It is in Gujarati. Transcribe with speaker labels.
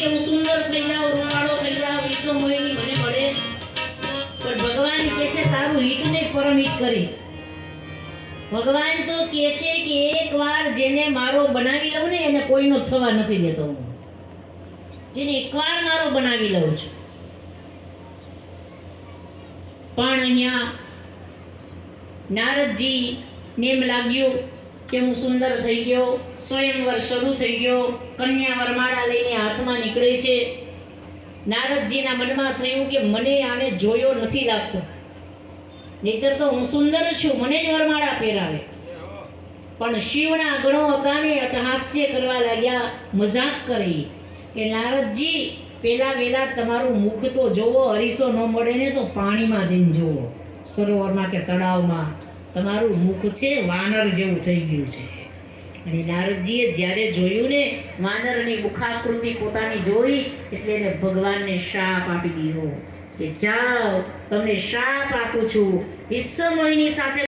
Speaker 1: કે હું સુંદર થઈ જાઉં રૂપાળો થઈ જાઉં વિશ્વમોહિની મને મળે. પણ ભગવાન કે છે, તારું હિત ને પરમ હિત કરીશ. ભગવાન તો કે છે કે એકવાર જેને મારો બનાવી લઉં ને, એને કોઈનો થવા નથી દેતો હું. જેને એકવાર મારો બનાવી લઉં છું. પણ અહીંયા નારદજી ને એમ લાગ્યું કે હું સુંદર થઈ ગયો, સ્વયંવર શરૂ થઈ ગયો કન્યા વરમાળા લઈને નીકળે છે. નારદજીના મનમાં થયું કે મને આને જોયો નથી લાગતો. નહીતર તો હું સુંદર છું, મને જ વરમાળા પહેરાવે. પણ શિવના ગણો હતા ને અટહાસ્ય કરવા લાગ્યા, મજાક કરી કે નારદજી પેલા વેલા તમારું મુખ તો જોવો હરીસો ન મળે ને તો પાણીમાં જઈને જોવો સરોવરમાં કે તળાવમાં. તમારું મુખ છે વાનર જેવું થઈ ગયું છે. અને નારદજીએ જ્યારે જોયું ને વાનરની મુખાકૃતિ પોતાની જોઈ, એટલે એને ભગવાનને શાપ આપી દીધો કે જાઓ, તમને શાપ આપું છું. વિશ્વમોહિની સાથે